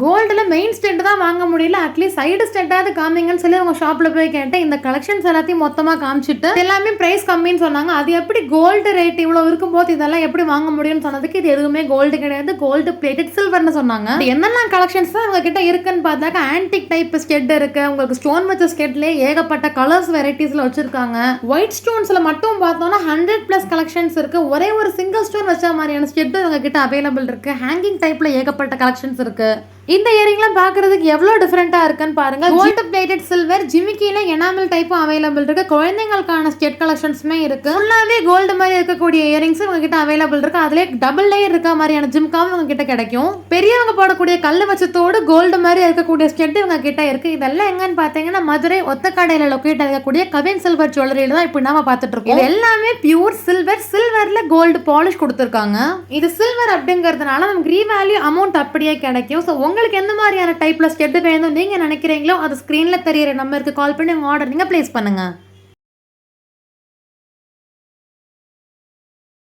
கோல்டில் main stunt தான் வாங்க முடியல. அட்லீஸ்ட் சைடு ஸ்டெண்டாவது காமிங்கன்னு சொல்லி அவங்க ஷாப்பில் போய் கேட்டேன். இந்த கலெக்ஷன்ஸ் எல்லாத்தையும் மொத்தமாக காமிச்சிட்டு எல்லாமே ப்ரைஸ் கம்மின்னு சொன்னாங்க. அது எப்படி கோல்டு ரேட் இவ்வளோ இருக்கும்போது இதெல்லாம் எப்படி வாங்க முடியும்னு சொன்னதுக்கு இது எதுவுமே கோல்டு கிடையாது. கோல்டு பிளேட்டட் சில்வர்னு சொன்னாங்க. என்னெல்லாம் கலெக்ஷன்ஸ் தான் அவங்க கிட்ட இருக்குன்னு பார்த்தாக்கா ஆன்டிக் டைப் ஸ்கெட் இருக்கு. உங்களுக்கு ஸ்டோன் வச்ச ஸ்கெட்லேயே ஏகப்பட்ட கலர்ஸ் வெரைட்டிஸில் வச்சிருக்காங்க. ஒயிட் ஸ்டோன்ஸில் மட்டும் பார்த்தோம்னா ஹண்ட்ரட் ப்ளஸ் கலெக்ஷன்ஸ் இருக்கு. ஒரே ஒரு சிங்கிள் ஸ்டோன் வச்ச மாதிரியான ஸ்கெட் அவங்க கிட்ட அவைலபிள் இருக்கு. ஹேங்கிங் டைப்ல ஏகப்பட்ட கலெக்ஷன்ஸ் இருக்கு. இந்த இயரிங்லாம் பார்க்கறதுக்கு எவ்வளோ டிஃப்ரெண்ட்டாக இருக்குன்னு பாருங்க. கோல்டு பிளேட்டட் சில்வர் ஜிமிக்கில எனாமல் டைப்பும் அவைலபிள் இருக்கு. குழந்தைங்களுக்கான ஸ்கெட் கலெக்ஷன்ஸுமே இருக்கு. ஃபுல்லாவே கோல்டு மாதிரி இருக்கக்கூடிய இயரிங்ஸ் உங்ககிட்ட அவைலபிள் இருக்கு. அதுலேயே டபுள் லேயர் இருக்க மாதிரியான ஜிம்காவும் உங்ககிட்ட கிடைக்கும். பெரியவங்க போடக்கூடிய கல் வச்சத்தோடு கோல்டு மாதிரி இருக்கக்கூடிய ஸ்கெட் இவங்க கிட்ட இருக்கு. இதெல்லாம் எங்கன்னு பார்த்தீங்கன்னா மதுரை ஒத்தக்கடையில் லொக்கேட் இருக்கக்கூடிய கவின் சில்வர் ஜுவல்லரியில தான் இப்போ நாம பார்த்துட்டு இருக்கோம் இது எல்லாமே பியூர் சில்வர் சில்வர்ல கோல்டு பாலிஷ் கொடுத்துருக்காங்க. இது சில்வர் அப்படிங்கிறதுனால நமக்கு ரீவேல்யூ அமௌண்ட் அப்படியே கிடைக்கும். ஸோ உங்களுக்கு எந்த மாதிரியான டைப்ல ஸ்கெட் வேணும் நீங்கள் நினைக்கிறீங்களோ அது ஸ்க்ரீனில் தெரியிற நம்பருக்கு கால் பண்ணி உங்கள் ஆர்டர் நீங்கள் ப்ளேஸ் பண்ணுங்க.